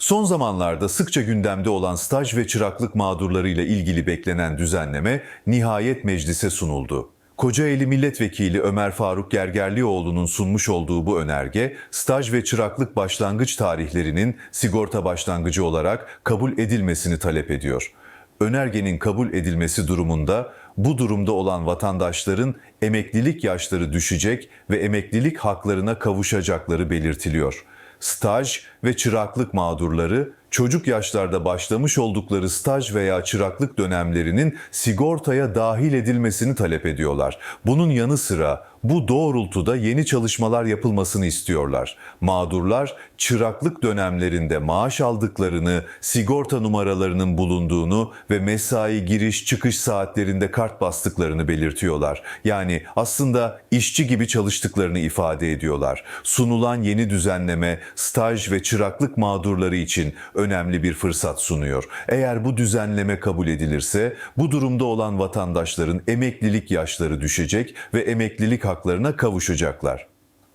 Son zamanlarda sıkça gündemde olan staj ve çıraklık mağdurlarıyla ilgili beklenen düzenleme nihayet meclise sunuldu. Kocaeli Milletvekili Ömer Faruk Gergerlioğlu'nun sunmuş olduğu bu önerge, staj ve çıraklık başlangıç tarihlerinin sigorta başlangıcı olarak kabul edilmesini talep ediyor. Önergenin kabul edilmesi durumunda bu durumda olan vatandaşların emeklilik yaşları düşecek ve emeklilik haklarına kavuşacakları belirtiliyor. Staj ve çıraklık mağdurları çocuk yaşlarda başlamış oldukları staj veya çıraklık dönemlerinin sigortaya dahil edilmesini talep ediyorlar. Bunun yanı sıra bu doğrultuda yeni çalışmalar yapılmasını istiyorlar. Mağdurlar çıraklık dönemlerinde maaş aldıklarını, sigorta numaralarının bulunduğunu ve mesai giriş çıkış saatlerinde kart bastıklarını belirtiyorlar. Yani aslında işçi gibi çalıştıklarını ifade ediyorlar. Sunulan yeni düzenleme staj ve çıraklık mağdurları için önemli bir fırsat sunuyor. Eğer bu düzenleme kabul edilirse bu durumda olan vatandaşların emeklilik yaşları düşecek ve emeklilik haklarına kavuşacaklar.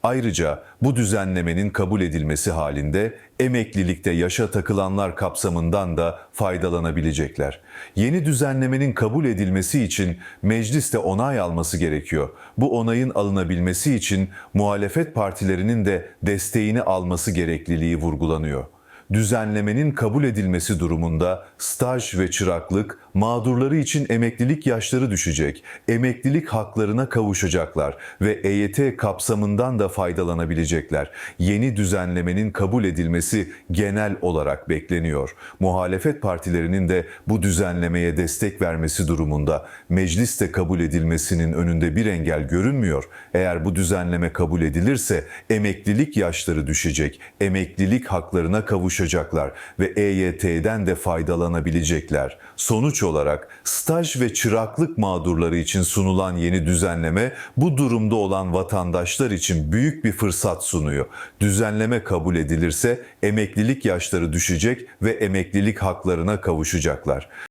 Ayrıca bu düzenlemenin kabul edilmesi halinde emeklilikte yaşa takılanlar kapsamından da faydalanabilecekler. Yeni düzenlemenin kabul edilmesi için mecliste onay alması gerekiyor. Bu onayın alınabilmesi için muhalefet partilerinin de desteğini alması gerekliliği vurgulanıyor düzenlemenin kabul edilmesi durumunda staj ve çıraklık mağdurları için emeklilik yaşları düşecek, emeklilik haklarına kavuşacaklar ve EYT kapsamından da faydalanabilecekler. Yeni düzenlemenin kabul edilmesi genel olarak bekleniyor. Muhalefet partilerinin de bu düzenlemeye destek vermesi durumunda mecliste kabul edilmesinin önünde bir engel görünmüyor. Eğer bu düzenleme kabul edilirse emeklilik yaşları düşecek, emeklilik haklarına kavuşacaklar ve EYT'den de faydalanabilecekler. Sonuç olarak staj ve çıraklık mağdurları için sunulan yeni düzenleme bu durumda olan vatandaşlar için büyük bir fırsat sunuyor. Düzenleme kabul edilirse emeklilik yaşları düşecek ve emeklilik haklarına kavuşacaklar.